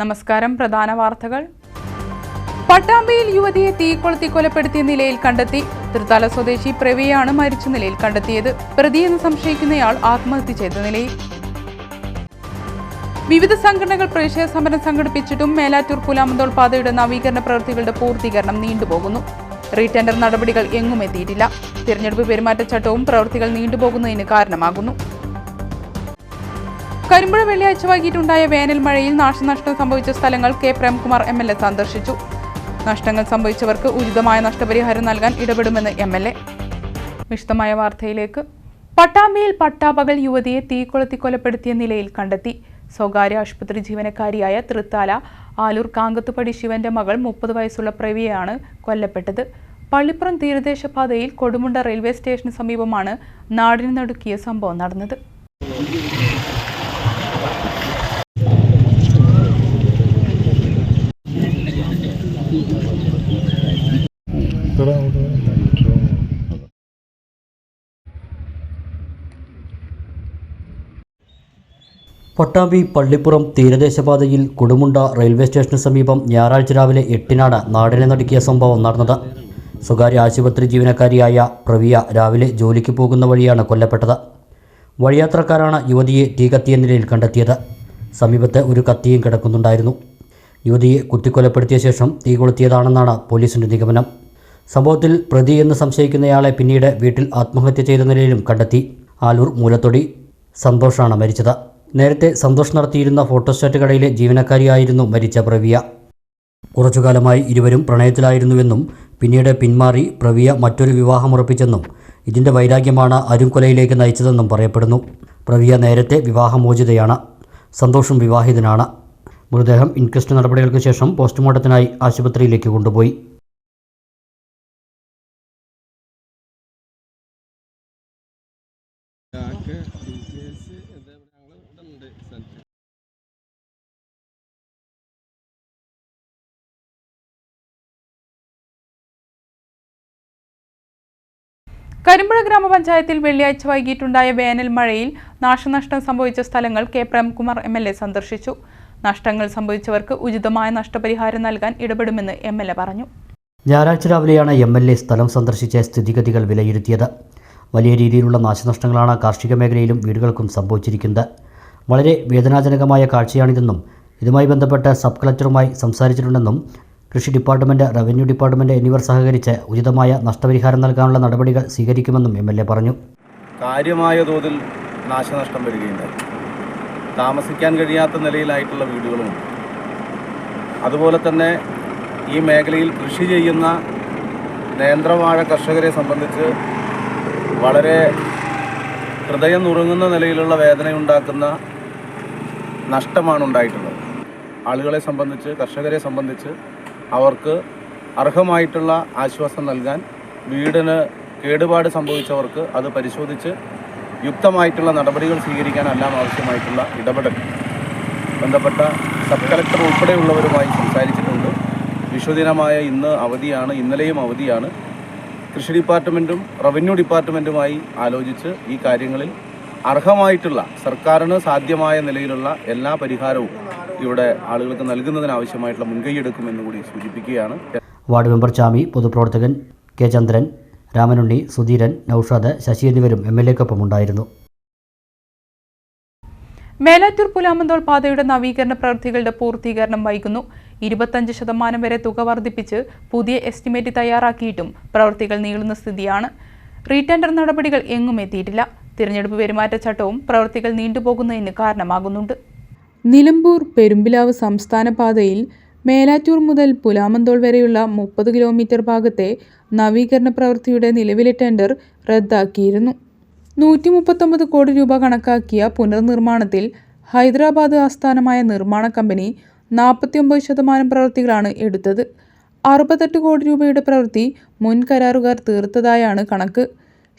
നമസ്കാരം പ്രധാന വാർത്തകൾ. പട്ടാമ്പിയിൽ യുവതിയെ തീക്കൊളുത്തി കൊലപ്പെടുത്തിയ നിലയിൽ കണ്ടെത്തി. തൃത്താല സ്വദേശി പ്രവിയാണ് മരിച്ച നിലയിൽ കണ്ടെത്തിയത്. പ്രതിയെന്ന് സംശയിക്കുന്നയാൾ ആത്മഹത്യ ചെയ്ത നിലയിൽ. വിവിധ സംഘടനകൾ പ്രതിഷേധ സമരം സംഘടിപ്പിച്ചിട്ടും മേലാറ്റൂർ പുലാമന്തോൾ പാതയുടെ നവീകരണ പ്രവൃത്തികളുടെ പൂർത്തീകരണം നീണ്ടുപോകുന്നു. റീടെൻഡർ നടപടികൾ എങ്ങും എത്തിയിട്ടില്ല. തിരഞ്ഞെടുപ്പ് പെരുമാറ്റച്ചട്ടവും പ്രവൃത്തികൾ നീണ്ടുപോകുന്നതിന് കാരണമാകുന്നു. കരിമ്പുഴ വെള്ളിയാഴ്ച വൈകിട്ടുണ്ടായ വേനൽ മഴയിൽ നാശനഷ്ടം സംഭവിച്ച സ്ഥലങ്ങൾ K Premkumar M L A സന്ദർശിച്ചു. നഷ്ടങ്ങൾ സംഭവിച്ചവർക്ക് ഉചിതമായ നഷ്ടപരിഹാരം നൽകാൻ ഇടപെടുമെന്ന് എം എൽ എ. വിശദമായ വാർത്തയിലേക്ക്. പട്ടാമ്പിയിൽ പട്ടാപകൽ യുവതിയെ തീകൊളുത്തി കൊലപ്പെടുത്തിയ നിലയിൽ കണ്ടെത്തി. സ്വകാര്യ ആശുപത്രി ജീവനക്കാരിയായ തൃത്താല ആലൂർ കാങ്കത്തുപടി ശിവന്റെ മകൾ മുപ്പത് വയസ്സുള്ള പ്രവിയാണ് കൊല്ലപ്പെട്ടത്. പള്ളിപ്പുറം തീരദേശ പാതയിൽ കൊടുമുണ്ട റെയിൽവേ സ്റ്റേഷന് സമീപമാണ് നാടിന് നടുക്കിയ സംഭവം നടന്നത്. പട്ടാമ്പി പള്ളിപ്പുറം തീരദേശപാതയിൽ കൊടുമുണ്ട റെയിൽവേ സ്റ്റേഷന് സമീപം ഞായറാഴ്ച രാവിലെ എട്ടിനാണ് നാടിനെ നടുക്കിയ സംഭവം നടന്നത്. സ്വകാര്യ ആശുപത്രി ജീവനക്കാരിയായ പ്രവിയ രാവിലെ ജോലിക്ക് പോകുന്ന വഴിയാണ് കൊല്ലപ്പെട്ടത്. വഴിയാത്രക്കാരാണ് യുവതിയെ തീ കത്തിയ നിലയിൽ കണ്ടെത്തിയത്. സമീപത്ത് ഒരു കത്തിയും കിടക്കുന്നുണ്ടായിരുന്നു. യുവതിയെ കുത്തിക്കൊലപ്പെടുത്തിയ ശേഷം തീ കൊളുത്തിയതാണെന്നാണ് പോലീസിന്റെ നിഗമനം. സംഭവത്തിൽ പ്രതി എന്ന് സംശയിക്കുന്നയാളെ പിന്നീട് വീട്ടിൽ ആത്മഹത്യ ചെയ്ത നിലയിലും കണ്ടെത്തി. ആലൂർ മൂലത്തൊടി. സന്തോഷാണ് മരിച്ചത്. നേരത്തെ സന്തോഷ് നടത്തിയിരുന്ന ഫോട്ടോസ്റ്റാറ്റ് കടയിലെ ജീവനക്കാരിയായിരുന്നു മരിച്ച പ്രവിയ. കുറച്ചുകാലമായി ഇരുവരും പ്രണയത്തിലായിരുന്നുവെന്നും പിന്നീട് പിന്മാറി പ്രവിയ മറ്റൊരു വിവാഹമുറപ്പിച്ചെന്നും ഇതിന്റെ വൈരാഗ്യമാണ് അരുംകൊലയിലേക്ക് നയിച്ചതെന്നും പറയപ്പെടുന്നു. പ്രവിയ നേരത്തെ വിവാഹമോചിതയാണ്. സന്തോഷം വിവാഹിതനാണ്. മൃതദേഹം ഇൻക്വസ്റ്റ് നടപടികൾക്ക് ശേഷം പോസ്റ്റ്മോർട്ടത്തിനായി ആശുപത്രിയിലേക്ക് കൊണ്ടുപോയി. കരിമ്പുഴ ഗ്രാമപഞ്ചായത്തിൽ വെള്ളിയാഴ്ച വൈകിട്ടുണ്ടായ വേനൽ മഴയിൽ നാശനഷ്ടം സംഭവിച്ച സ്ഥലങ്ങൾ കെ. പ്രേംകുമാർ എം. എൽ. സന്ദർശിച്ചു. നഷ്ടങ്ങൾ സംഭവിച്ചവർക്ക് ഉചിതമായ നഷ്ടപരിഹാരം നൽകാൻ ഇടപെടുമെന്ന് എ. പറഞ്ഞു. ഞായറാഴ്ച രാവിലെയാണ് എം. എൽ. എ. സ്ഥലം സന്ദർശിച്ച സ്ഥിതിഗതികൾ വിലയിരുത്തിയത്. വലിയ രീതിയിലുള്ള നാശനഷ്ടങ്ങളാണ് കാർഷിക മേഖലയിലും വീടുകൾക്കും സംഭവിച്ചിരിക്കുന്നത്. വളരെ വേദനാജനകമായ കാഴ്ചയാണിതെന്നും ഇതുമായി ബന്ധപ്പെട്ട് സബ് കളക്ടറുമായി സംസാരിച്ചിട്ടുണ്ടെന്നും കൃഷി ഡിപ്പാർട്ട്മെന്റ് റവന്യൂ ഡിപ്പാർട്ട്മെന്റ് എന്നിവർ സഹകരിച്ച് ഉചിതമായ നഷ്ടപരിഹാരം നൽകാനുള്ള നടപടികൾ സ്വീകരിക്കുമെന്നും എം എൽ എ പറഞ്ഞു. കാര്യമായ തോതിൽ നാശനഷ്ടം വരികയുണ്ടായി. താമസിക്കാൻ കഴിയാത്ത നിലയിലായിട്ടുള്ള വീടുകളും. അതുപോലെ തന്നെ ഈ മേഖലയിൽ കൃഷി ചെയ്യുന്ന നേന്ത്രവാഴ കർഷകരെ സംബന്ധിച്ച് വളരെ ഹൃദയം നുറുങ്ങുന്ന നിലയിലുള്ള വേദനയുണ്ടാക്കുന്ന നഷ്ടമാണ് ഉണ്ടായിട്ടുള്ളത് ആളുകളെ സംബന്ധിച്ച് കർഷകരെ സംബന്ധിച്ച് അവർക്ക് അർഹമായിട്ടുള്ള ആശ്വാസം നൽകാൻ വീടിന് കേടുപാട് സംഭവിച്ചവർക്ക് അത് പരിശോധിച്ച് യുക്തമായിട്ടുള്ള നടപടികൾ സ്വീകരിക്കാനെല്ലാം ആവശ്യമായിട്ടുള്ള ഇടപെടൽ ബന്ധപ്പെട്ട സബ് കളക്ടർ ഉൾപ്പെടെയുള്ളവരുമായി സംസാരിച്ചിട്ടുണ്ട്. വിശ്വദിനമായ ഇന്ന് അവധിയാണ് ഇന്നലെയും അവധിയാണ്. കൃഷി ഡിപ്പാർട്ട്മെന്റും റവന്യൂ ഡിപ്പാർട്ട്മെന്റുമായി ആലോചിച്ച് ഈ കാര്യങ്ങളിൽ അർഹമായിട്ടുള്ള സർക്കാരിന് സാധ്യമായ നിലയിലുള്ള എല്ലാ പരിഹാരവും ഇവിടെ ആളുകൾക്ക് നൽകുന്നതിനാവശ്യമായിട്ടുള്ള മുൻകൈയെടുക്കുമെന്ന് കൂടി സൂചിപ്പിക്കുകയാണ്. വാർഡ് മെമ്പർ ചാമി പൊതുപ്രവർത്തകൻ കെ ചന്ദ്രൻ രാമനുണ്ണി സുധീരൻ നൌഷാദ് ശശി എന്നിവരും എം എൽ എക്കൊപ്പം ഉണ്ടായിരുന്നു. മേലാറ്റൂർ പുലാമന്തോൾ പാതയുടെ നവീകരണ പ്രവൃത്തികളുടെ പൂർത്തീകരണം വൈകുന്നു. ഇരുപത്തഞ്ച് ശതമാനം വരെ തുക വർദ്ധിപ്പിച്ച് പുതിയ എസ്റ്റിമേറ്റ് തയ്യാറാക്കിയിട്ടും പ്രവൃത്തികൾ നീളുന്ന സ്ഥിതിയാണ്. റീടെൻഡർ നടപടികൾ എങ്ങും എത്തിയിട്ടില്ല. തിരഞ്ഞെടുപ്പ് പെരുമാറ്റച്ചട്ടവും പ്രവൃത്തികൾ നീണ്ടുപോകുന്നതിന് കാരണമാകുന്നുണ്ട്. നിലമ്പൂർ പെരുമ്പിലാവ് സംസ്ഥാന പാതയിൽ മേലാറ്റൂർ മുതൽ പുലാമന്തോൾ വരെയുള്ള മുപ്പത് കിലോമീറ്റർ ഭാഗത്തെ നവീകരണ പ്രവൃത്തിയുടെ നിലവിലെ ടെൻഡർ റദ്ദാക്കിയിരുന്നു. നൂറ്റി മുപ്പത്തൊമ്പത് കോടി രൂപ കണക്കാക്കിയ പുനർനിർമ്മാണത്തിൽ ഹൈദരാബാദ് ആസ്ഥാനമായ നിർമ്മാണ കമ്പനി നാൽപ്പത്തിയൊമ്പത് ശതമാനം പ്രവൃത്തികളാണ് എടുത്തത്. അറുപത്തെട്ട് കോടി രൂപയുടെ പ്രവൃത്തി മുൻ കരാറുകാർ തീർത്തതായാണ് കണക്ക്.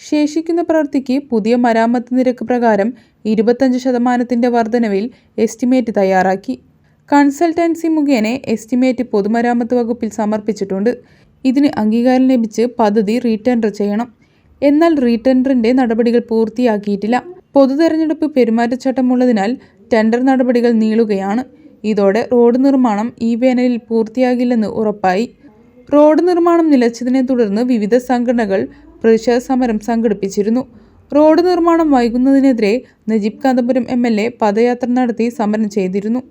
ശേഷിക്കുന്ന പ്രവൃത്തിക്ക് പുതിയ മരാമത്ത് നിരക്ക് പ്രകാരം ഇരുപത്തഞ്ച് ശതമാനത്തിന്റെ വർധനവിൽ എസ്റ്റിമേറ്റ് തയ്യാറാക്കി. കൺസൾട്ടൻസി മുഖേന എസ്റ്റിമേറ്റ് പൊതുമരാമത്ത് വകുപ്പിൽ സമർപ്പിച്ചിട്ടുണ്ട്. ഇതിന് അംഗീകാരം ലഭിച്ച് പദ്ധതി റീടെൻഡർ ചെയ്യണം. എന്നാൽ റീടെൻഡറിന്റെ നടപടികൾ പൂർത്തിയാക്കിയിട്ടില്ല. പൊതു തെരഞ്ഞെടുപ്പ് പെരുമാറ്റച്ചട്ടമുള്ളതിനാൽ ടെൻഡർ നടപടികൾ നീളുകയാണ്. ഇതോടെ റോഡ് നിർമ്മാണം ഈ വേനലിൽ പൂർത്തിയാകില്ലെന്ന് ഉറപ്പായി. റോഡ് നിർമ്മാണം നിലച്ചതിനെ തുടർന്ന് വിവിധ സംഘടനകൾ പ്രതിഷേധ സമരം സംഘടിപ്പിച്ചിരുന്നു. റോഡ് നിർമ്മാണം വൈകുന്നതിനെതിരെ Najeeb Kanthapuram M L A പദയാത്ര നടത്തി സമരം ചെയ്തിരുന്നു.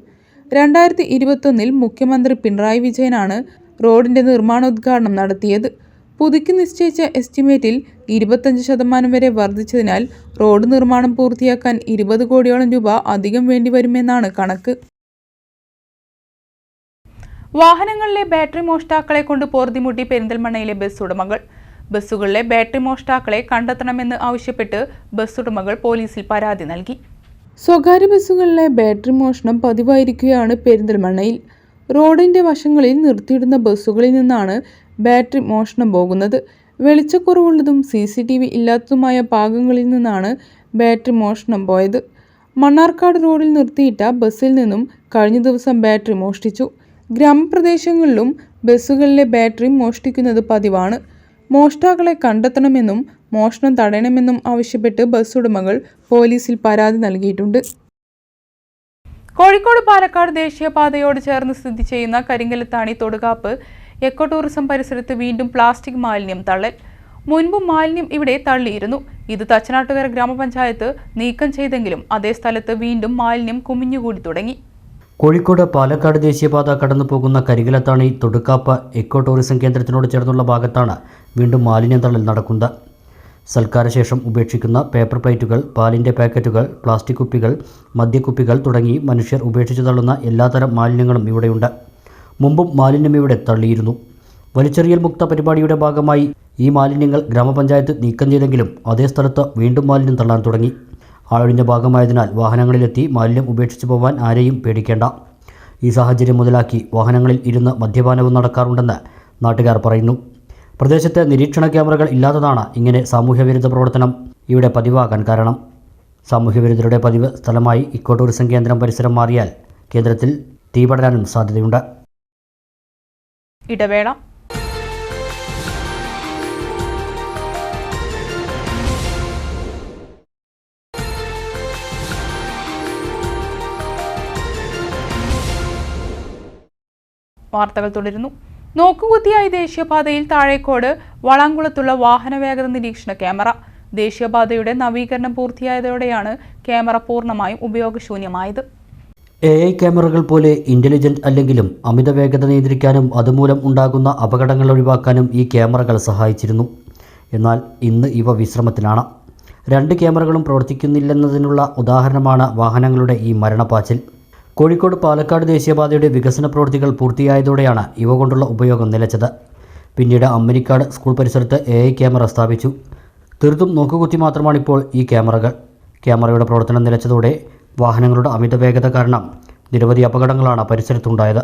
രണ്ടായിരത്തി ഇരുപത്തൊന്നിൽ മുഖ്യമന്ത്രി പിണറായി വിജയനാണ് റോഡിന്റെ നിർമ്മാണോദ്ഘാടനം നടത്തിയത്. പുതുക്കി നിശ്ചയിച്ച എസ്റ്റിമേറ്റിൽ ഇരുപത്തഞ്ച് ശതമാനം വരെ വർദ്ധിച്ചതിനാൽ റോഡ് നിർമ്മാണം പൂർത്തിയാക്കാൻ ഇരുപത് കോടിയോളം രൂപ അധികം വേണ്ടിവരുമെന്നാണ് കണക്ക്. വാഹനങ്ങളിലെ ബാറ്ററി മോഷ്ടാക്കളെ കൊണ്ട് പോർതിമുട്ടി പെരിന്തൽമണ്ണയിലെ ബസ് ഉടമകൾ. ബസ്സുകളിലെ ബാറ്ററി മോഷ്ടാക്കളെ കണ്ടെത്തണമെന്ന് ആവശ്യപ്പെട്ട് ബസ് ഉടമകൾ പോലീസിൽ പരാതി നൽകി. സ്വകാര്യ ബസ്സുകളിലെ ബാറ്ററി മോഷണം പതിവായിരിക്കുകയാണ് പെരിന്തൽമണ്ണയിൽ. റോഡിന്റെ വശങ്ങളിൽ നിർത്തിയിടുന്ന ബസ്സുകളിൽ നിന്നാണ് ബാറ്ററി മോഷണം പോകുന്നത്. വെളിച്ചക്കുറവുള്ളതും സി സി ടി വി ഇല്ലാത്തതുമായ ഭാഗങ്ങളിൽ നിന്നാണ് ബാറ്ററി മോഷണം പോയത്. മണ്ണാർക്കാട് റോഡിൽ നിർത്തിയിട്ട ബസ്സിൽ നിന്നും കഴിഞ്ഞ ദിവസം ബാറ്ററി മോഷ്ടിച്ചു. ഗ്രാമപ്രദേശങ്ങളിലും ബസ്സുകളിലെ ബാറ്ററി മോഷ്ടിക്കുന്നത് പതിവാണ്. മോഷ്ടാക്കളെ കണ്ടെത്തണമെന്നും മോഷണം തടയണമെന്നും ആവശ്യപ്പെട്ട് ബസ് ഉടമകൾ പോലീസിൽ പരാതി നൽകിയിട്ടുണ്ട്. കോഴിക്കോട് പാലക്കാട് ദേശീയപാതയോട് ചേർന്ന് സ്ഥിതി ചെയ്യുന്ന കരിങ്കലത്താണി തൊടുകാപ്പ് എക്കോ ടൂറിസം പരിസരത്ത് വീണ്ടും പ്ലാസ്റ്റിക് മാലിന്യം തള്ളൽ. മുൻപ് മാലിന്യം ഇവിടെ തള്ളിയിരുന്നു. ഇത് തച്ചനാട്ടുകര ഗ്രാമപഞ്ചായത്ത് നീക്കം ചെയ്തെങ്കിലും അതേ സ്ഥലത്ത് വീണ്ടും മാലിന്യം കുമിഞ്ഞുകൂടി തുടങ്ങി. കോഴിക്കോട് പാലക്കാട് ദേശീയപാത കടന്നു പോകുന്ന കരികിലത്താണി തൊടുക്കാപ്പ എക്കോ ടൂറിസം കേന്ദ്രത്തിനോട് ചേർന്നുള്ള ഭാഗത്താണ് വീണ്ടും മാലിന്യം തള്ളൽ നടക്കുന്നത്. സൽക്കാരശേഷം ഉപേക്ഷിക്കുന്ന പേപ്പർ പ്ലേറ്റുകൾ പാലിന്റെ പാക്കറ്റുകൾ പ്ലാസ്റ്റിക് കുപ്പികൾ മദ്യക്കുപ്പികൾ തുടങ്ങി മനുഷ്യർ ഉപേക്ഷിച്ചു തള്ളുന്ന എല്ലാത്തരം മാലിന്യങ്ങളും ഇവിടെയുണ്ട്. മുമ്പും മാലിന്യം ഇവിടെ തള്ളിയിരുന്നു. വലിച്ചെറിയൽ മുക്ത പരിപാടിയുടെ ഭാഗമായി ഈ മാലിന്യങ്ങൾ ഗ്രാമപഞ്ചായത്ത് നീക്കം ചെയ്തെങ്കിലും അതേ സ്ഥലത്ത് വീണ്ടും മാലിന്യം തള്ളാൻ തുടങ്ങി. ആളൊഴിഞ്ഞ ഭാഗമായതിനാൽ വാഹനങ്ങളിലെത്തി മാലിന്യം ഉപേക്ഷിച്ചു പോവാൻ ആരെയും പേടിക്കേണ്ട. ഈ സാഹചര്യം മുതലാക്കി വാഹനങ്ങളിൽ ഇരുന്ന് മദ്യപാനവും നടക്കാറുണ്ടെന്ന് നാട്ടുകാർ പറയുന്നു. പ്രദേശത്ത് നിരീക്ഷണ ക്യാമറകൾ ഇല്ലാത്തതാണ് ഇങ്ങനെ സാമൂഹ്യവിരുദ്ധ പ്രവർത്തനം. ഇവിടെ പതിവാകാൻ കാരണം. സാമൂഹ്യവിരുദ്ധരുടെ പതിവ് സ്ഥലമായി ഇക്കോ ടൂറിസം കേന്ദ്രം പരിസരം മാറിയാൽ കേന്ദ്രത്തിൽ തീപടരാനും സാധ്യതയുണ്ട്. ഇടവേള വാർത്തകൾ തുടരുന്നു. നോക്കുകുത്തിയായി ദേശീയപാതയിൽ താഴേക്കോട് വളാങ്കുളത്തുള്ള വാഹന വേഗത നിരീക്ഷണ ക്യാമറ. ദേശീയപാതയുടെ നവീകരണം പൂർത്തിയായതോടെയാണ് ക്യാമറ പൂർണമായും ഉപയോഗശൂന്യമായത്. എ ഐ ക്യാമറകൾ പോലെ ഇന്റലിജന്റ് അല്ലെങ്കിലും അമിത വേഗത നിയന്ത്രിക്കാനും അതുമൂലം ഉണ്ടാകുന്ന അപകടങ്ങൾ ഒഴിവാക്കാനും ഈ ക്യാമറകൾ സഹായിച്ചിരുന്നു. എന്നാൽ ഇന്ന് ഇവ വിശ്രമത്തിലാണ്. രണ്ട് ക്യാമറകളും പ്രവർത്തിക്കുന്നില്ലെന്നതിനുള്ള ഉദാഹരണമാണ് വാഹനങ്ങളുടെ ഈ മരണപ്പാച്ചിൽ. കോഴിക്കോട് പാലക്കാട് ദേശീയപാതയുടെ വികസന പ്രവൃത്തികൾ പൂർത്തിയായതോടെയാണ് ഇവ കൊണ്ടുള്ള ഉപയോഗം നിലച്ചത്. പിന്നീട് അമ്മനിക്കാട് സ്കൂൾ പരിസരത്ത് എ ഐ ക്യാമറ സ്ഥാപിച്ചു. തീർത്തും നോക്കുകുത്തി മാത്രമാണിപ്പോൾ ഈ ക്യാമറകൾ. ക്യാമറയുടെ പ്രവർത്തനം നിലച്ചതോടെ വാഹനങ്ങളുടെ അമിത വേഗത കാരണം നിരവധി അപകടങ്ങളാണ് പരിസരത്തുണ്ടായത്.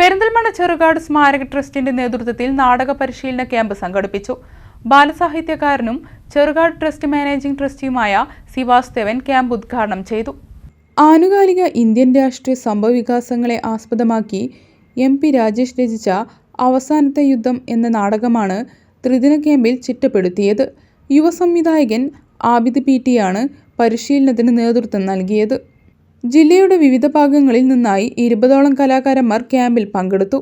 പെരിന്തൽമണ്ണ ചെറുകാട് സ്മാരക ട്രസ്റ്റിന്റെ നേതൃത്വത്തിൽ നാടക പരിശീലന ക്യാമ്പ് സംഘടിപ്പിച്ചു. ബാലസാഹിത്യകാരനും ചെറുകാട് ട്രസ്റ്റ് മാനേജിംഗ് ട്രസ്റ്റിയുമായ സി വാസുദേവൻ ക്യാമ്പ് ഉദ്ഘാടനം ചെയ്തു. ആനുകാലിക ഇന്ത്യൻ രാഷ്ട്രീയ സംഭവവികാസങ്ങളെ ആസ്പദമാക്കി എം പി രാജേഷ് രചിച്ച അവസാനത്തെ യുദ്ധം എന്ന നാടകമാണ് ത്രിദിന ക്യാമ്പിൽ ചിട്ടപ്പെടുത്തിയത്. യുവ സംവിധായകൻ ആബിദ് പി ടിയാണ് പരിശീലനത്തിന് നേതൃത്വം നൽകിയത്. ജില്ലയുടെ വിവിധ ഭാഗങ്ങളിൽ നിന്നായി ഇരുപതോളം കലാകാരന്മാർ ക്യാമ്പിൽ പങ്കെടുത്തു.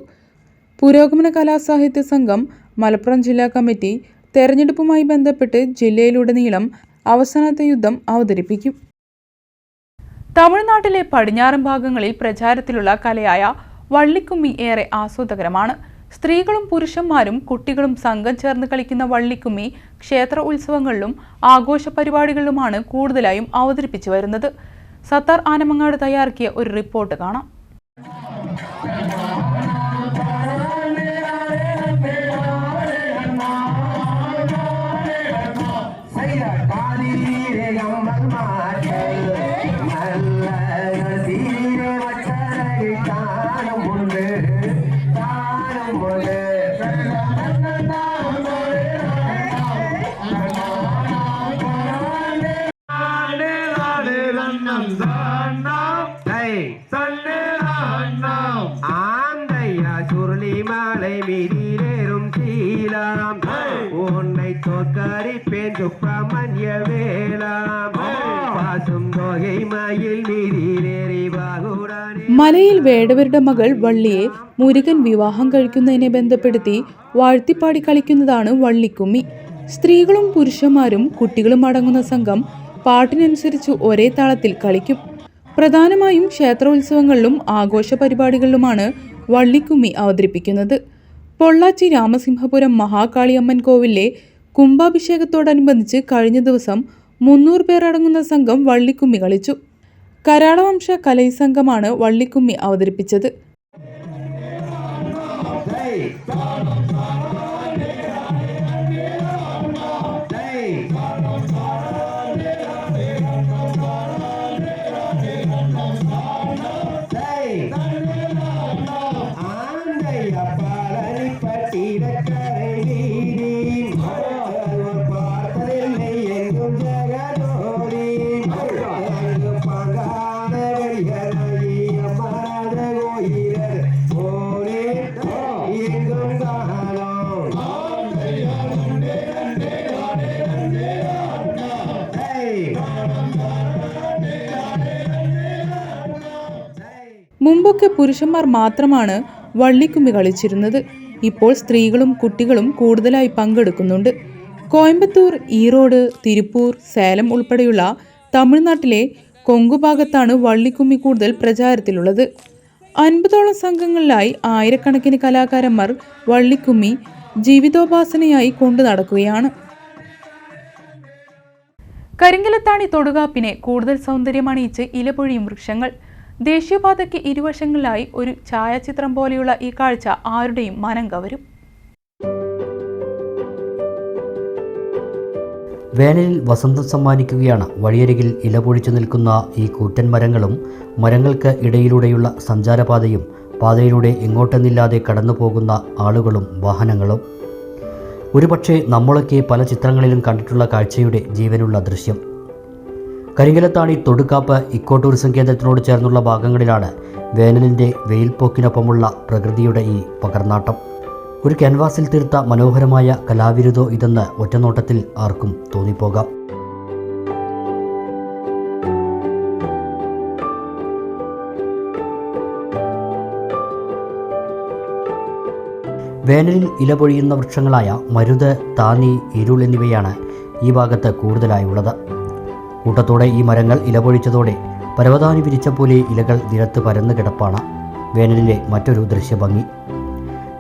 പുരോഗമന കലാസാഹിത്യ സംഘം മലപ്പുറം ജില്ലാ കമ്മിറ്റി തെരഞ്ഞെടുപ്പുമായി ബന്ധപ്പെട്ട് ജില്ലയിലുടനീളം അവസാനത്തെ യുദ്ധം അവതരിപ്പിക്കും. തമിഴ്നാട്ടിലെ പടിഞ്ഞാറൻ ഭാഗങ്ങളിൽ പ്രചാരത്തിലുള്ള കലയായ വള്ളിക്കുമ്മി ഏറെ ആസ്വാദകരമാണ്. സ്ത്രീകളും പുരുഷന്മാരും കുട്ടികളും സംഘം ചേർന്ന് കളിക്കുന്ന വള്ളിക്കുമ്മി ക്ഷേത്ര ഉത്സവങ്ങളിലും ആഘോഷ പരിപാടികളിലുമാണ് കൂടുതലായും അവതരിപ്പിച്ചു വരുന്നത്. സത്താർ ആനമങ്ങാട് തയ്യാറാക്കിയ ഒരു റിപ്പോർട്ട് കാണാം. മലയിൽ വേടവരുടെ മകൾ വള്ളിയെ മുരുകൻ വിവാഹം കഴിക്കുന്നതിനെ ബന്ധപ്പെടുത്തി വാഴ്ത്തിപ്പാടി കളിക്കുന്നതാണ് വള്ളിക്കുമ്മി. സ്ത്രീകളും പുരുഷന്മാരും കുട്ടികളും അടങ്ങുന്ന സംഘം പാട്ടിനനുസരിച്ച് ഒരേ താളത്തിൽ കളിക്കും. പ്രധാനമായും ക്ഷേത്രോത്സവങ്ങളിലും ആഘോഷ പരിപാടികളിലുമാണ് വള്ളിക്കുമ്മി അവതരിപ്പിക്കുന്നത്. പൊള്ളാച്ചി രാമസിംഹപുരം മഹാകാളിയമ്മൻ കോവിലിലെ കുംഭാഭിഷേകത്തോടനുബന്ധിച്ച് കഴിഞ്ഞ ദിവസം മുന്നൂറ് പേർ അടങ്ങുന്ന സംഘം വള്ളിക്കുമ്മി കളിച്ചു. കരാളവംശ കലൈസംഘമാണ് വള്ളിക്കുമ്മി അവതരിപ്പിച്ചത്. മുമ്പൊക്കെ പുരുഷന്മാർ മാത്രമാണ് വള്ളിക്കുമ്പി കളിച്ചിരുന്നത്. ഇപ്പോൾ സ്ത്രീകളും കുട്ടികളും കൂടുതലായി പങ്കെടുക്കുന്നുണ്ട്. കോയമ്പത്തൂർ ഈറോഡ് തിരുപ്പൂർ സേലം ഉൾപ്പെടെയുള്ള തമിഴ്നാട്ടിലെ കൊങ്കുഭാഗത്താണ് വള്ളിക്കുമ്മി കൂടുതൽ പ്രചാരത്തിലുള്ളത്. അൻപതോളം സംഘങ്ങളിലായി ആയിരക്കണക്കിന് കലാകാരന്മാർ വള്ളിക്കുമ്മി ജീവിതോപാസനയായി കൊണ്ടു നടക്കുകയാണ്. കരിങ്കലത്താണി തൊടുകാപ്പിനെ കൂടുതൽ സൗന്ദര്യമണിയിച്ച് ഇലപൊഴിയും വൃക്ഷങ്ങൾ. ദേശീയപാതയ്ക്ക് ഇരുവശങ്ങളിലായി ഒരു ഛായാചിത്രം പോലെയുള്ള ഈ കാഴ്ച ആരുടെയും മനം കവരും. വേനലിൽ വസന്തം സമ്മാനിക്കുകയാണ്. വഴിയരികിൽ ഇലപൊഴിച്ചു നിൽക്കുന്ന ഈ കൂറ്റൻ മരങ്ങളും മരങ്ങൾക്ക് ഇടയിലൂടെയുള്ള സഞ്ചാരപാതയും പാതയിലൂടെ എങ്ങോട്ടെന്നില്ലാതെ കടന്നു പോകുന്ന ആളുകളും വാഹനങ്ങളും. ഒരുപക്ഷെ നമ്മളൊക്കെ പല ചിത്രങ്ങളിലും കണ്ടിട്ടുള്ള കാഴ്ചയുടെ ജീവനുള്ള ദൃശ്യം. കരിങ്കലത്താണി തൊടുക്കാപ്പ് ഇക്കോ ടൂറിസം കേന്ദ്രത്തിനോട് ചേർന്നുള്ള ഭാഗങ്ങളിലാണ് വേനലിന്റെ വെയിൽപോക്കിനൊപ്പമുള്ള പ്രകൃതിയുടെ ഈ പകർന്നാട്ടം. ഒരു ക്യാൻവാസിൽ തീർത്ത മനോഹരമായ കലാവിരുതോ ഇതെന്ന് ഒറ്റനോട്ടത്തിൽ ആർക്കും തോന്നിപ്പോകാം. വേനലിൽ ഇല പൊഴിയുന്ന വൃക്ഷങ്ങളായ മരുത് താനി ഇരുൾ എന്നിവയാണ് ഈ ഭാഗത്ത് കൂടുതലായുള്ളത് കൂട്ടത്തോടെ ഈ മരങ്ങൾ ഇലപൊഴിച്ചതോടെ പരവതാനി വിരിച്ച പോലെ ഇലകൾ നിരത്ത് പരന്നു കിടപ്പാണ് വേനലിലെ മറ്റൊരു ദൃശ്യഭംഗി.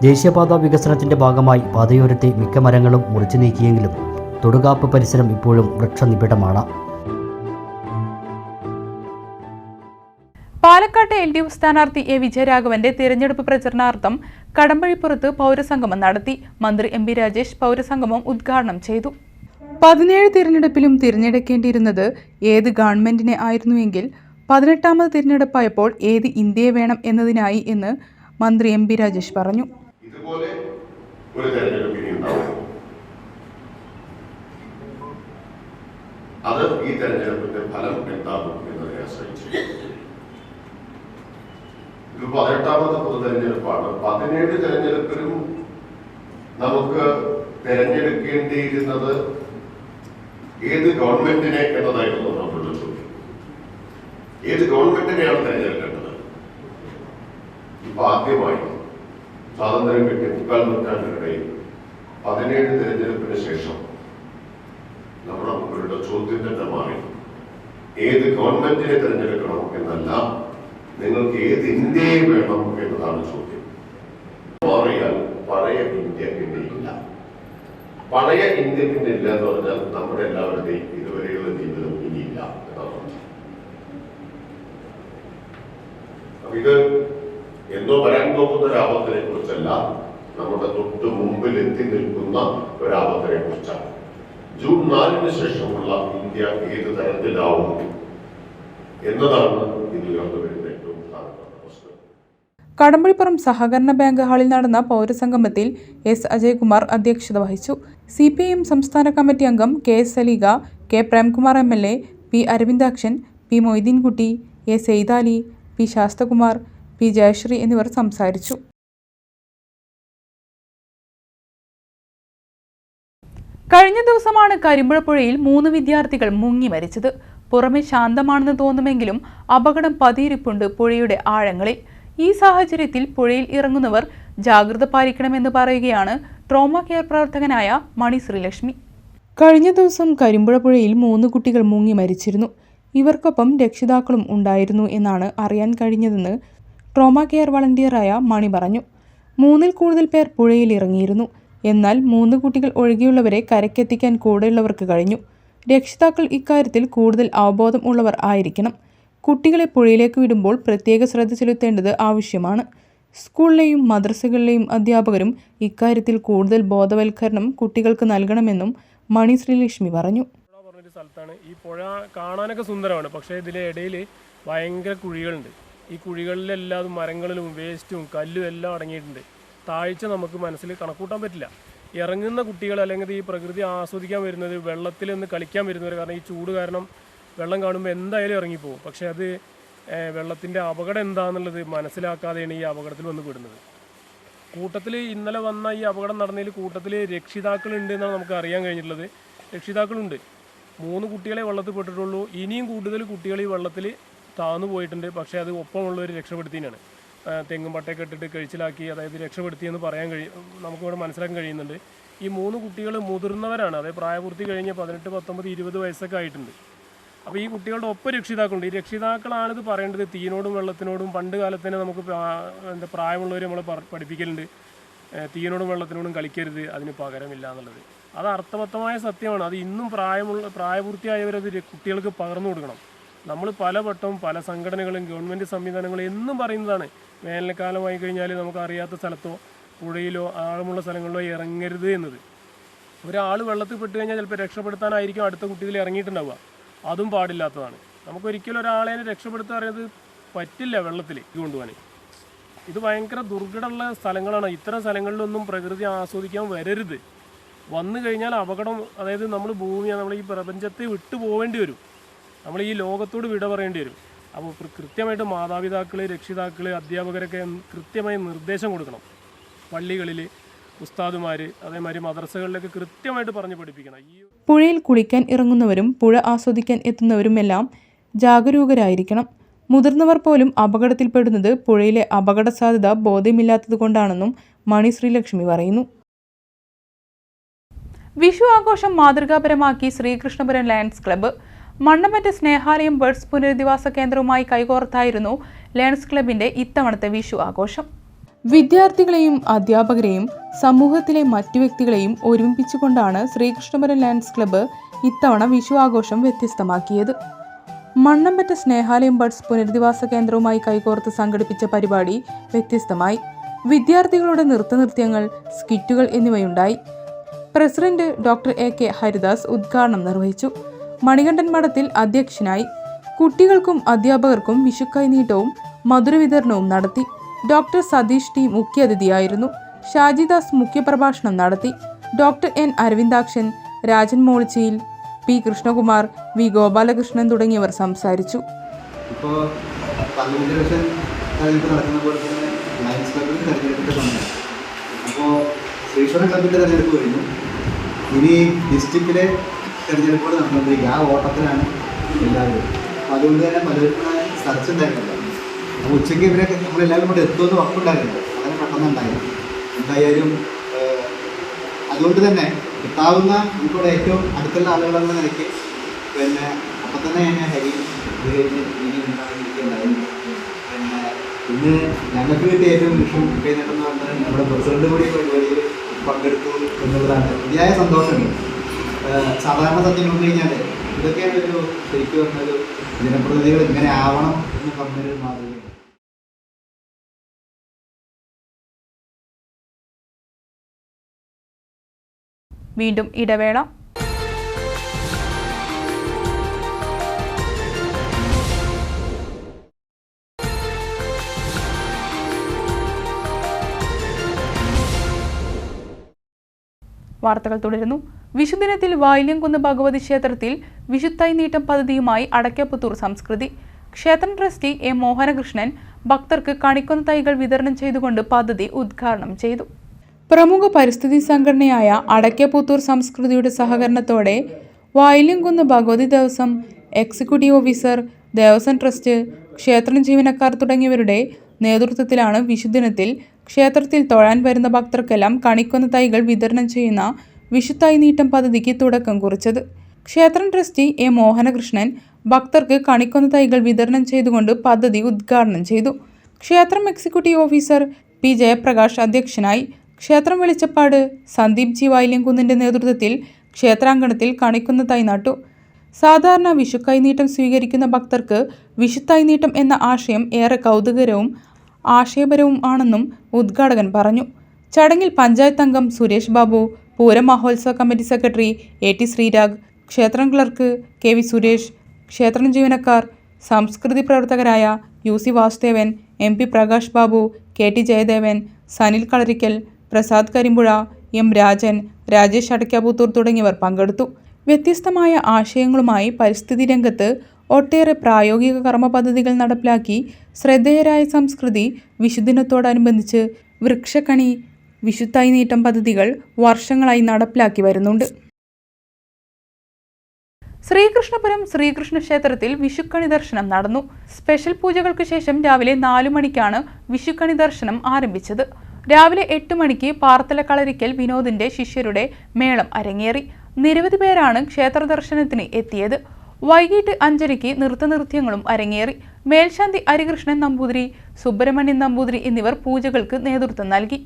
ദേശീയപാത വികസനത്തിന്റെ ഭാഗമായി പാതയോരത്തെ മിക്ക മരങ്ങളും മുറിച്ചു നീക്കിയെങ്കിലും തൊടുകാപ്പ് പരിസരം ഇപ്പോഴും വൃക്ഷനിബിഡമാണ്. പാലക്കാട്ടെ എൽ ഡി എഫ് സ്ഥാനാർത്ഥി എ വിജയരാഘവന്റെ തിരഞ്ഞെടുപ്പ് പ്രചരണാർത്ഥം കടമ്പഴിപ്പുറത്ത് പൗരസംഗമം നടത്തി. മന്ത്രി എം ബി രാജേഷ് പൗരസംഗമം ഉദ്ഘാടനം ചെയ്തു. പതിനേഴ് തിരഞ്ഞെടുപ്പിലും തിരഞ്ഞെടുക്കേണ്ടിയിരുന്നത് ഏത് ഗവൺമെന്റിനെ ആയിരുന്നുവെങ്കിൽ പതിനെട്ടാമത് തിരഞ്ഞെടുപ്പായപ്പോൾ ഏത് ഇന്ത്യയെ വേണം എന്നതിനായി എന്ന് മന്ത്രി എം പി രാജേഷ് പറഞ്ഞു. ഇതുപോലെ ഒരു തെരഞ്ഞെടുപ്പ് ഇനി ഉണ്ടാവും. അത് ഈ തെരഞ്ഞെടുപ്പിന്റെ ഫലം എന്താകും എന്നതിനെ ആശ്രയിച്ചു. ഇത് പതിനെട്ടാമത് പൊതു തെരഞ്ഞെടുപ്പാണ് പതിനേഴ് തെരഞ്ഞെടുപ്പിലും നമുക്ക് തെരഞ്ഞെടുക്കേണ്ടിയിരുന്നത് ഏത് ഗവൺമെന്റിനെ എന്നതായിരുന്നു നമ്മളുടെ ചോദ്യം ഏത് ഗവൺമെന്റിനെയാണ് തെരഞ്ഞെടുക്കേണ്ടത്? ഇപ്പൊ ആദ്യമായി സ്വാതന്ത്ര്യം കിട്ടിയ മുക്കാൽ നൂറ്റാണ്ടിനിടയിൽ പതിനേഴ് തിരഞ്ഞെടുപ്പിന് ശേഷം നമ്മുടെ മുമ്പിലുള്ള ചോദ്യം തന്നെ മാറി ഏത് ഗവൺമെന്റിനെ തിരഞ്ഞെടുക്കണം എന്നല്ല നിങ്ങൾക്ക് ഏത് ഇന്ത്യയെ വേണം എന്നതാണ് ചോദ്യം. മാറിയാൽ പഴയ ഇന്ത്യ പിന്നെ ഇല്ല പഴയ ഇന്ത്യ പിന്നെ ഇല്ല എന്ന് പറഞ്ഞാൽ നമ്മുടെ എല്ലാവരുടെയും ഇതുവരെയുള്ള ജീവിതം ഇനിയില്ല എന്നാണ് അർത്ഥം. അപ്പൊ ഇത് എന്നോ വരാൻ പോകുന്ന ഒരു ആപത്തിനെ കുറിച്ചല്ല നമ്മുടെ തൊട്ട് മുമ്പിൽ എത്തി നിൽക്കുന്ന ഒരാപത്തിനെ കുറിച്ചാണ്. ജൂൺ നാലിന് ശേഷമുള്ള ഇന്ത്യ ഏത് തരത്തിലാവും എന്നതാണ് ഇതിൽ വരുന്ന ഏറ്റവും കടമ്പഴിപ്പുറം സഹകരണ ബാങ്ക് ഹാളിൽ നടന്ന പൗരസംഗമത്തിൽ എസ് അജയ്കുമാർ അധ്യക്ഷത വഹിച്ചു. സി പി ഐ എം സംസ്ഥാന കമ്മിറ്റി അംഗം K S Saleega K Premkumar M L A P Aravindakshan P Moideenkutty A Saithali P Sasthakumar P Jayasree എന്നിവർ സംസാരിച്ചു. കഴിഞ്ഞ ദിവസമാണ് കരിമ്പുഴ പുഴയിൽ മൂന്ന് വിദ്യാർത്ഥികൾ മുങ്ങി മരിച്ചത്. പുറമെ ശാന്തമാണെന്ന് തോന്നുമെങ്കിലും അപകടം പതിയിരിപ്പുണ്ട് പുഴയുടെ ആഴങ്ങളിൽ. ഈ സാഹചര്യത്തിൽ പുഴയിൽ ഇറങ്ങുന്നവർ ജാഗ്രത പാലിക്കണമെന്ന് പറയുകയാണ് ട്രോമ കെയർ പ്രവർത്തകനായ മണി ശ്രീലക്ഷ്മി. കഴിഞ്ഞ ദിവസം കരിമ്പുഴ പുഴയിൽ മൂന്ന് കുട്ടികൾ മുങ്ങി മരിച്ചിരുന്നു. ഇവർക്കൊപ്പം രക്ഷിതാക്കളും ഉണ്ടായിരുന്നു എന്നാണ് അറിയാൻ കഴിഞ്ഞതെന്ന് ട്രോമ കെയർ വളണ്ടിയറായ മണി പറഞ്ഞു. മൂന്നിൽ കൂടുതൽ പേർ പുഴയിൽ ഇറങ്ങിയിരുന്നു. എന്നാൽ മൂന്ന് കുട്ടികൾ ഒഴികെയുള്ളവരെ കരക്കെത്തിക്കാൻ കൂടെയുള്ളവർക്ക് കഴിഞ്ഞു. രക്ഷിതാക്കൾ ഇക്കാര്യത്തിൽ കൂടുതൽ അവബോധം ഉള്ളവർ ആയിരിക്കണം. കുട്ടികളെ പുഴയിലേക്ക് വിടുമ്പോൾ പ്രത്യേക ശ്രദ്ധ ചെലുത്തേണ്ടത് ആവശ്യമാണ്. സ്കൂളിലെയും മദ്രസകളിലെയും അധ്യാപകരും ഇക്കാര്യത്തിൽ കൂടുതൽ ബോധവൽക്കരണം കുട്ടികൾക്ക് നൽകണമെന്നും മണി ശ്രീലക്ഷ്മി പറഞ്ഞു. സ്ഥലത്താണ്. ഈ പുഴ കാണാനൊക്കെ സുന്ദരമാണ്. പക്ഷേ ഇതിലെ ഇടയിൽ ഭയങ്കര കുഴികളുണ്ട്. ഈ കുഴികളിലെല്ലാം മരങ്ങളിലും വേസ്റ്റും കല്ലും എല്ലാം അടങ്ങിയിട്ടുണ്ട്. താഴ്ച നമുക്ക് മനസ്സിൽ കണക്കൂട്ടാൻ പറ്റില്ല. ഇറങ്ങുന്ന കുട്ടികൾ അല്ലെങ്കിൽ ഈ പ്രകൃതി ആസ്വദിക്കാൻ വരുന്നത് വെള്ളത്തിൽ നിന്ന് കളിക്കാൻ വരുന്നവർ കാരണം ഈ ചൂട് കാരണം വെള്ളം കാണുമ്പോൾ എന്തായാലും ഇറങ്ങിപ്പോകും. പക്ഷേ അത് വെള്ളത്തിന്റെ അപകടം എന്താണെന്നുള്ളത് മനസ്സിലാക്കാതെയാണ് ഈ അപകടത്തിൽ വന്ന് പെടുന്നത്. കൂട്ടത്തിൽ ഇന്നലെ വന്ന ഈ അപകടം നടന്നതിൽ കൂട്ടത്തിൽ രക്ഷിതാക്കളുണ്ട് എന്നാണ് നമുക്ക് അറിയാൻ കഴിഞ്ഞിട്ടുള്ളത്. രക്ഷിതാക്കളുണ്ട്. മൂന്ന് കുട്ടികളെ വെള്ളത്തിൽ പെട്ടിട്ടുള്ളൂ. ഇനിയും കൂടുതൽ കുട്ടികൾ ഈ വെള്ളത്തിൽ താന്നു പോയിട്ടുണ്ട്. പക്ഷേ അത് ഒപ്പമുള്ളവർ രക്ഷപ്പെടുത്തിയാണ് തെങ്ങും പട്ടയൊക്കെ ഇട്ടിട്ട് കഴിച്ചിലാക്കി അതായത് രക്ഷപ്പെടുത്തിയെന്ന് പറയാൻ കഴിയും നമുക്കിവിടെ മനസ്സിലാക്കാൻ കഴിയുന്നുണ്ട്. ഈ മൂന്ന് കുട്ടികൾ മുതിർന്നവരാണ്. അതായത് പ്രായപൂർത്തി കഴിഞ്ഞ് പതിനെട്ട് പത്തൊമ്പത് ഇരുപത് വയസ്സൊക്കെ ആയിട്ടുണ്ട്. അപ്പോൾ ഈ കുട്ടികളുടെ ഒപ്പം രക്ഷിതാക്കളുണ്ട്. ഈ രക്ഷിതാക്കളാണ് ഇത് പറയേണ്ടത്. തീനോടും വെള്ളത്തിനോടും പണ്ട് കാലത്ത് തന്നെ നമുക്ക് എന്താ പ്രായമുള്ളവർ നമ്മൾ പഠിപ്പിക്കലുണ്ട്. തീനോടും വെള്ളത്തിനോടും കളിക്കരുത് അതിന് പകരമില്ല എന്നുള്ളത്. അത് അർത്ഥവത്തമായ സത്യമാണ്. അത് ഇന്നും പ്രായമുള്ള പ്രായപൂർത്തിയായവരത് കുട്ടികൾക്ക് പകർന്നു കൊടുക്കണം. നമ്മൾ പലവട്ടവും പല സംഘടനകളും ഗവൺമെന്റ് സംവിധാനങ്ങളും എന്നും പറയുന്നതാണ്. വേനൽക്കാലമായി കഴിഞ്ഞാൽ നമുക്ക് അറിയാത്ത സ്ഥലത്തോ പുഴയിലോ ആഴമുള്ള സ്ഥലങ്ങളിലോ ഇറങ്ങരുത് എന്നത്. ഒരാൾ വെള്ളത്തിൽ പെട്ട് കഴിഞ്ഞാൽ ചിലപ്പോൾ രക്ഷപ്പെടുത്താനായിരിക്കും അടുത്ത കുട്ടികൾ ഇറങ്ങിയിട്ടുണ്ടാവുക. അതും പാടില്ലാത്തതാണ്. നമുക്കൊരിക്കലും ഒരാളെ രക്ഷപ്പെടുത്താൻ അറിയാതെ പറ്റില്ല വെള്ളത്തിൽ കൊണ്ടുപോകാൻ. ഇത് ഭയങ്കര ദുർഘടമുള്ള സ്ഥലങ്ങളാണ്. ഇത്തരം സ്ഥലങ്ങളിലൊന്നും പ്രകൃതി ആസ്വദിക്കാൻ വരരുത്. വന്നു കഴിഞ്ഞാൽ അപകടം അതായത് നമ്മൾ ഭൂമി നമ്മൾ ഈ പ്രപഞ്ചത്തെ വിട്ടു പോവേണ്ടി വരും. നമ്മൾ ഈ ലോകത്തോട് വിട പറയേണ്ടി വരും. അപ്പോൾ കൃത്യമായിട്ട് മാതാപിതാക്കൾ രക്ഷിതാക്കൾ അധ്യാപകരൊക്കെ കൃത്യമായി നിർദ്ദേശം കൊടുക്കണം. പള്ളികളിൽ ഉസ്താദുമാർ അതേമാതിരി മദ്രസകളിലൊക്കെ കൃത്യമായിട്ട് പറഞ്ഞു പഠിപ്പിക്കണം. ഈ പുഴയിൽ കുളിക്കാൻ ഇറങ്ങുന്നവരും പുഴ ആസ്വദിക്കാൻ എത്തുന്നവരുമെല്ലാം ജാഗരൂകരായിരിക്കണം. മുതിർന്നവർ പോലും അപകടത്തിൽപ്പെടുന്നത് പുഴയിലെ അപകട സാധ്യത ബോധ്യമില്ലാത്തതുകൊണ്ടാണെന്നും മണി ശ്രീലക്ഷ്മി പറയുന്നു. വിഷു ആഘോഷം മാതൃകാപരമാക്കി Sreekrishnapuram lions club Mannamatta Snehalayam buds പുനരധിവാസ കേന്ദ്രവുമായി കൈകോർത്തായിരുന്നു ലയൺസ് ക്ലബിന്റെ ഇത്തവണത്തെ വിഷു ആഘോഷം. വിദ്യാർത്ഥികളെയും അധ്യാപകരെയും സമൂഹത്തിലെ മറ്റു വ്യക്തികളെയും ഒരുമിപ്പിച്ചുകൊണ്ടാണ് ശ്രീകൃഷ്ണപുരം ലയൺസ് ക്ലബ്ബ് ഇത്തവണ വിഷു ആഘോഷം വ്യത്യസ്തമാക്കിയത്. മണ്ണമ്പറ്റ സ്നേഹാലയം ബഡ്സ് പുനരധിവാസ കേന്ദ്രവുമായി കൈകോർത്ത് സംഘടിപ്പിച്ച പരിപാടി വ്യത്യസ്തമായി. വിദ്യാർത്ഥികളുടെ നൃത്തനൃത്യങ്ങൾ സ്കിറ്റുകൾ എന്നിവയുണ്ടായി. President doctor A K Haridas ഉദ്ഘാടനം നിർവഹിച്ചു. മണികണ്ഠൻ മഠത്തിൽ അധ്യക്ഷനായി കുട്ടികൾക്കും അധ്യാപകർക്കും വിഷുക്കൈനീട്ടവും മധുരവിതരണവും നടത്തി. ഡോക്ടർ സതീഷ് ടി മുഖ്യാതിഥിയായിരുന്നു. ഷാജിദാസ് മുഖ്യപ്രഭാഷണം നടത്തി. ഡോക്ടർ എൻ അരവിന്ദാക്ഷൻ രാജൻ മോളിച്ചയിൽ പി കൃഷ്ണകുമാർ വി ഗോപാലകൃഷ്ണൻ തുടങ്ങിയവർ സംസാരിച്ചു. ഇപ്പോൾ ഇനി ഡിസ്ട്രിക്റ്റിലെ തെരഞ്ഞെടുപ്പുകൾ നടന്നുകൊണ്ടിരിക്കുക ആ ഓട്ടത്തിലാണ് എല്ലാവരും. അപ്പം അതുകൊണ്ട് തന്നെ പലർക്കും സെർച്ച് ഉണ്ടായിരുന്നില്ല. അപ്പോൾ ഉച്ചയ്ക്ക് ഇവരെ നമ്മളെല്ലാവരും കൂടെ എത്തുമെന്ന് ഉറപ്പുണ്ടായിരുന്നു അങ്ങനെ പെട്ടെന്നുണ്ടായിരുന്നു എന്തായാലും അതുകൊണ്ട് തന്നെ കിട്ടാവുന്ന നമുക്കിവിടെ ഏറ്റവും അടുത്തുള്ള ആളുകളെന്ന നിലയ്ക്ക് പിന്നെ അപ്പം തന്നെ ഞാൻ ഹരി പിന്നെ ഞങ്ങൾക്ക് കിട്ടിയ ഏറ്റവും വിഷു നേട്ടം എന്ന് പറഞ്ഞാൽ നമ്മുടെ പ്രസിഡന്റ് കൂടി പരിപാടിയിൽ പങ്കെടുത്തു എന്നുള്ളതാണ്. അതിയായ സന്തോഷമുണ്ട് സാധാരണ സത്യം പറഞ്ഞു കഴിഞ്ഞാൽ ഇതൊക്കെയാണ് ഒരു ശരിക്കും പറഞ്ഞൊരു ജനപ്രതിനിധികൾ ഇങ്ങനെ ആവണം എന്ന് പറഞ്ഞൊരു മാതൃകയാണ്. വീണ്ടും ഇടവേള. വാർത്തകൾ തുടരുന്നു. വിഷുദിനത്തിൽ വായില്യംകുന്ന് ഭഗവതി ക്ഷേത്രത്തിൽ വിഷുത്തൈ നീട്ടം പദ്ധതിയുമായി അടയ്ക്കപ്പുത്തൂർ സംസ്കൃതി. ക്ഷേത്രം ട്രസ്റ്റി എ മോഹനകൃഷ്ണൻ ഭക്തർക്ക് കണിക്കുന്ന തൈകൾ വിതരണം ചെയ്തുകൊണ്ട് പദ്ധതി ഉദ്ഘാടനം ചെയ്തു. പ്രമുഖ പരിസ്ഥിതി സംഘടനയായ അടയ്ക്കപ്പുത്തൂർ സംസ്കൃതിയുടെ സഹകരണത്തോടെ Vayilyamkunnu Bhagavathi Devaswom executive officer Devaswom trust ക്ഷേത്രം ജീവനക്കാർ തുടങ്ങിയവരുടെ നേതൃത്വത്തിലാണ് വിഷുദിനത്തിൽ ക്ഷേത്രത്തിൽ തൊഴാൻ വരുന്ന ഭക്തർക്കെല്ലാം കണിക്കൊന്ന തൈകൾ വിതരണം ചെയ്യുന്ന വിഷുത്തായി നീട്ടം പദ്ധതിക്ക് തുടക്കം കുറിച്ചത്. ക്ഷേത്രം ട്രസ്റ്റി എ മോഹനകൃഷ്ണൻ ഭക്തർക്ക് കണിക്കൊന്ന തൈകൾ വിതരണം ചെയ്തുകൊണ്ട് പദ്ധതി ഉദ്ഘാടനം ചെയ്തു. ക്ഷേത്രം എക്സിക്യൂട്ടീവ് ഓഫീസർ പി ജയപ്രകാശ് അധ്യക്ഷനായി ക്ഷേത്രം വെളിച്ചപ്പാട് സന്ദീപ് ജി വൈല്യംകുന്നിന്റെ നേതൃത്വത്തിൽ ക്ഷേത്രാങ്കണത്തിൽ കണിക്കുന്ന തൈ നട്ടു. സാധാരണ വിഷുക്കൈനീട്ടം സ്വീകരിക്കുന്ന ഭക്തർക്ക് വിഷുത്തൈനീട്ടം എന്ന ആശയം ഏറെ കൗതുകരവും ആശയപരവും ആണെന്നും ഉദ്ഘാടകൻ പറഞ്ഞു. ചടങ്ങിൽ പഞ്ചായത്ത് അംഗം സുരേഷ് ബാബു പൂരം മഹോത്സവ committee secretary A T Sreerag ക്ഷേത്രം ക്ലർക്ക് കെ വി സുരേഷ് ക്ഷേത്രം ജീവനക്കാർ സംസ്കൃതി പ്രവർത്തകരായ U C Vasudevan M P Prakash Babu K T Jayadevan Sanil Kalarikkal Prasad Karimpuzha M Rajan Rajesh Adakkaputhur തുടങ്ങിയവർ പങ്കെടുത്തു. വ്യത്യസ്തമായ ആശയങ്ങളുമായി പരിസ്ഥിതി രംഗത്ത് ഒട്ടേറെ പ്രായോഗിക കർമ്മ പദ്ധതികൾ നടപ്പിലാക്കി ശ്രദ്ധേയരായ സംസ്കൃതി വിശുദിനത്തോടനുബന്ധിച്ച് വൃക്ഷക്കണി വിശുദ്ധായി നീട്ടം പദ്ധതികൾ വർഷങ്ങളായി നടപ്പിലാക്കി വരുന്നുണ്ട്. ശ്രീകൃഷ്ണപുരം ശ്രീകൃഷ്ണ ക്ഷേത്രത്തിൽ വിഷുക്കണി ദർശനം നടന്നു. സ്പെഷ്യൽ പൂജകൾക്ക് ശേഷം രാവിലെ നാലു മണിക്കാണ് വിഷുക്കണി ദർശനം ആരംഭിച്ചത്. രാവിലെ എട്ട് മണിക്ക് പാർത്തല കളരിക്കൽ വിനോദിന്റെ ശിഷ്യരുടെ മേളം അരങ്ങേറി. നിരവധി പേരാണ് ക്ഷേത്ര ദർശനത്തിന് എത്തിയത്. വൈകിട്ട് അഞ്ചരയ്ക്ക് നൃത്തനൃത്യങ്ങളും അരങ്ങേറി മേൽശാന്തി ഹരികൃഷ്ണൻ നമ്പൂതിരി സുബ്രഹ്മണ്യൻ നമ്പൂതിരി എന്നിവർ പൂജകൾക്ക് നേതൃത്വം നൽകി.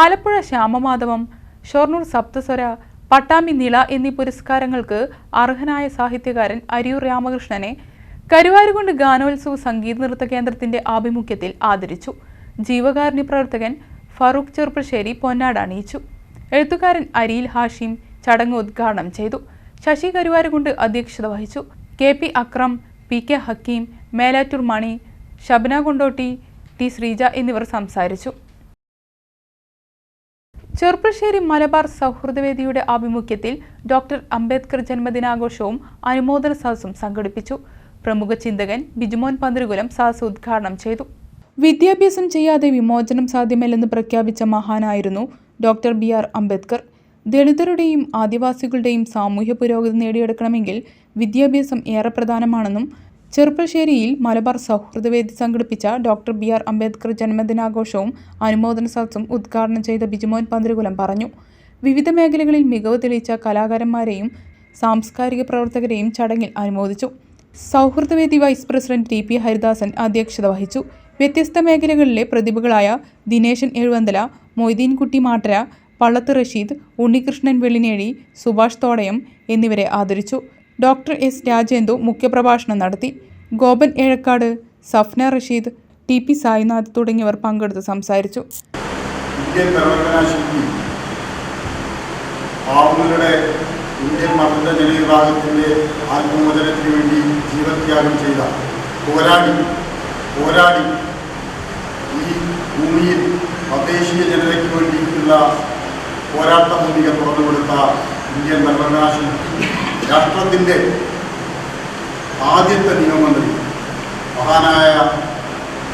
ആലപ്പുഴ ശ്യാമമാധവം ഷൊർണൂർ സപ്തസ്വര പട്ടാമ്പി നില എന്നീ പുരസ്കാരങ്ങൾക്ക് അർഹനായ സാഹിത്യകാരൻ അരിയൂർ രാമകൃഷ്ണനെ കരുവാരുകൊണ്ട് ഗാനോത്സവ സംഗീത നൃത്ത കേന്ദ്രത്തിന്റെ ആഭിമുഖ്യത്തിൽ ആദരിച്ചു. ജീവകാരുണ്യ പ്രവർത്തകൻ ഫറൂഖ് ചെറുപ്പശ്ശേരി പൊന്നാട് അണിയിച്ചു. എഴുത്തുകാരൻ അരിയിൽ ഹാഷിം ചടങ്ങ് ഉദ്ഘാടനം ചെയ്തു. ശശി കരുവാരുകൊണ്ട് അധ്യക്ഷത വഹിച്ചു. K P Akram P K Hakkim Melattur Mani Shabna Kondotty T Sreeja എന്നിവർ സംസാരിച്ചു. ചെറുപ്പശ്ശേരി മലബാർ സൗഹൃദവേദിയുടെ ആഭിമുഖ്യത്തിൽ ഡോക്ടർ അംബേദ്കർ ജന്മദിനാഘോഷവും അനുമോദന സദസ്സും സംഘടിപ്പിച്ചു. പ്രമുഖ ചിന്തകൻ ബിജുമോൻ പന്തിരുകുലം സദസ് ഉദ്ഘാടനം ചെയ്തു. വിദ്യാഭ്യാസം ചെയ്യാതെ വിമോചനം സാധ്യമല്ലെന്ന് പ്രഖ്യാപിച്ച മഹാനായിരുന്നു ഡോക്ടർ ബി ആർ അംബേദ്കർ. ദളിതരുടെയും ആദിവാസികളുടെയും സാമൂഹ്യ പുരോഗതി നേടിയെടുക്കണമെങ്കിൽ വിദ്യാഭ്യാസം ഏറെ പ്രധാനമാണെന്നും ചെറുപ്പശ്ശേരിയിൽ മലബാർ സൗഹൃദവേദി സംഘടിപ്പിച്ച ഡോക്ടർ ബി ആർ അംബേദ്കർ ജന്മദിനാഘോഷവും അനുമോദന സദസ്സും ഉദ്ഘാടനം ചെയ്ത ബിജുമോൻ പന്തിരുകുലം പറഞ്ഞു. വിവിധ മേഖലകളിൽ മികവ് തെളിയിച്ച കലാകാരന്മാരെയും സാംസ്കാരിക പ്രവർത്തകരെയും ചടങ്ങിൽ അനുമോദിച്ചു. സൗഹൃദവേദി vice president T P Haridasan അധ്യക്ഷത വഹിച്ചു. വ്യത്യസ്ത മേഖലകളിലെ പ്രതിഭകളായ ദിനേശൻ എഴുവന്തല മൊയ്തീൻകുട്ടി മാട്ടര പള്ളത്ത് റഷീദ് ഉണ്ണികൃഷ്ണൻ വെള്ളിനേഴി സുഭാഷ് തോടയം എന്നിവരെ ആദരിച്ചു. ഡോക്ടർ എസ് രാജേന്ദു മുഖ്യപ്രഭാഷണം നടത്തി. ഗോപൻ ഏഴക്കാട് സഫ്ന റഷീദ് ടി പി സായിനാഥ് തുടങ്ങിയവർ പങ്കെടുത്ത് സംസാരിച്ചു. ഇന്ത്യൻ ഭരണഘടനാശില്പി പാവങ്ങളുടെ ഇന്ത്യൻ മർദ്ദ ജനവിഭാഗത്തിന്റെ ആത്മമോചനത്തിന് വേണ്ടി ജീവത്യാഗം ചെയ്ത പോരാടി പോരാടി ഈ ഭൂമിയിൽ തദ്ദേശീയ ജനതയ്ക്ക് വേണ്ടിയിട്ടുള്ള പോരാട്ട ഭൂമിക തുറന്നു കൊടുത്ത ഇന്ത്യൻ ഭരണഘടനാശില്പി രാഷ്ട്രത്തിന്റെ ആദ്യത്തെ നിയമമന്ത്രി മഹാനായ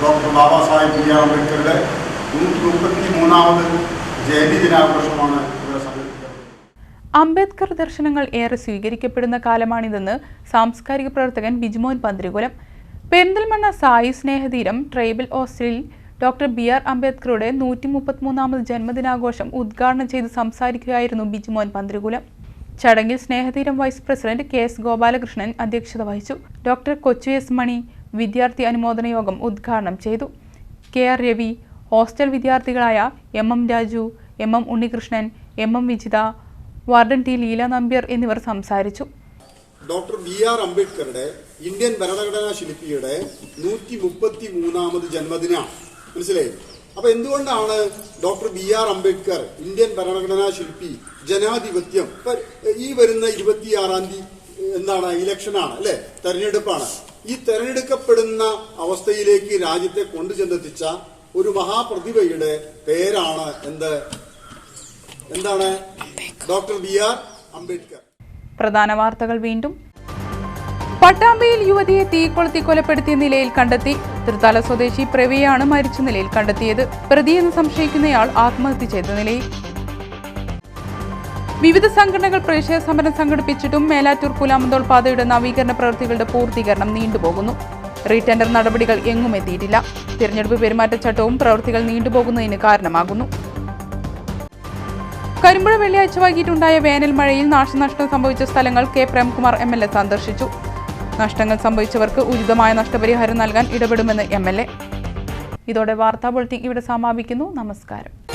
doctor Baba Saheb B R അംബേദ്കറുടെ നൂറ്റി മുപ്പത്തി മൂന്നാമത് ജയന്തി ദിനാഘോഷമാണ് അംബേദ്കർ ദർശനങ്ങൾ ഏറെ സ്വീകരിക്കപ്പെടുന്ന കാലമാണിതെന്ന് സാംസ്കാരിക പ്രവർത്തകൻ ബിജുമോൻ പന്തിരികുലം. പെരിന്തൽമണ്ണ സായി സ്നേഹതീരം ട്രൈബൽ ഹോസ്റ്റലിൽ ഡോക്ടർ ബി ആർ അംബേദ്കറുടെ നൂറ്റി മുപ്പത്തിമൂന്നാമത് ജന്മദിനാഘോഷം ഉദ്ഘാടനം ചെയ്ത് സംസാരിക്കുകയായിരുന്നു ബിജുമോൻ പന്തിരുകുലം. ചടങ്ങിൽ Snehatheeram vice president K S Gopalakrishnan അധ്യക്ഷത വഹിച്ചു. ഡോക്ടർ കൊച്ചു എസ് മണി വിദ്യാർത്ഥി അനുമോദന യോഗം ഉദ്ഘാടനം ചെയ്തു. K R Ravi hostel വിദ്യാർത്ഥികളായ M M Raju M M Unnikrishnan M M Vijitha warden T Leela Nambiar എന്നിവർ സംസാരിച്ചു. ഡോക്ടർ ബി ആർ അംബേദ്കറുടെ ഇന്ത്യൻ ഭരണഘടനാ ശില്പിയുടെ നൂറ്റി മുപ്പത്തി മൂന്നാമത് ജന്മദിനമാണ് മനസ്സിലായി അപ്പൊ എന്തുകൊണ്ടാണ് doctor B R Ambedkar Indian ഭരണഘടനാ ശില്പി ജനാധിപത്യം ഈ വരുന്ന ഇരുപത്തിയാറാം തീയതി എന്താണ് ഇലക്ഷനാണ് അല്ലെ? തെരഞ്ഞെടുപ്പാണ്. ഈ തെരഞ്ഞെടുക്കപ്പെടുന്ന അവസ്ഥയിലേക്ക് രാജ്യത്തെ കൊണ്ടുചെന്നെത്തിച്ച ഒരു മഹാപ്രതിഭയുടെ പേരാണ് എന്ത്? എന്താണ്? Doctor B R Ambedkar. പ്രധാന വാർത്തകൾ വീണ്ടും പട്ടാമ്പിയിൽ യുവതിയെ തീക്കൊളുത്തി കൊലപ്പെടുത്തിയ നിലയിൽ കണ്ടെത്തി. തൃത്താല സ്വദേശി പ്രവിയാണ് മരിച്ച നിലയിൽ കണ്ടെത്തിയത്. പ്രതിയെന്ന് സംശയിക്കുന്നയാൾ ആത്മഹത്യ ചെയ്ത നിലയിൽ. വിവിധ സംഘടനകൾ പ്രതിഷേധ സമരം സംഘടിപ്പിച്ചിട്ടും മേലാറ്റൂർ പുലാമന്തോൾ പാതയുടെ നവീകരണ പ്രവൃത്തികളുടെ പൂർത്തീകരണം നീണ്ടുപോകുന്നു. റീടെൻഡർ നടപടികൾ എങ്ങും എത്തിയിട്ടില്ല. തിരഞ്ഞെടുപ്പ് പെരുമാറ്റച്ചട്ടവും പ്രവൃത്തികൾ നീണ്ടുപോകുന്നതിന് കാരണമാകുന്നു. കരിമ്പുഴ വെള്ളിയാഴ്ച വൈകിട്ടുണ്ടായ വേനൽ മഴയിൽ നാശനഷ്ടം സംഭവിച്ച സ്ഥലങ്ങൾ K Premkumar M L A സന്ദർശിച്ചു. നഷ്ടങ്ങൾ സംഭവിച്ചവർക്ക് ഉചിതമായ നഷ്ടപരിഹാരം നൽകാൻ ഇടപെടുമെന്ന് എം ഇതോടെ വാർത്താ ബുള്ളറ്റിൻ ഇവിടെ സമാപിക്കുന്നു. നമസ്കാരം.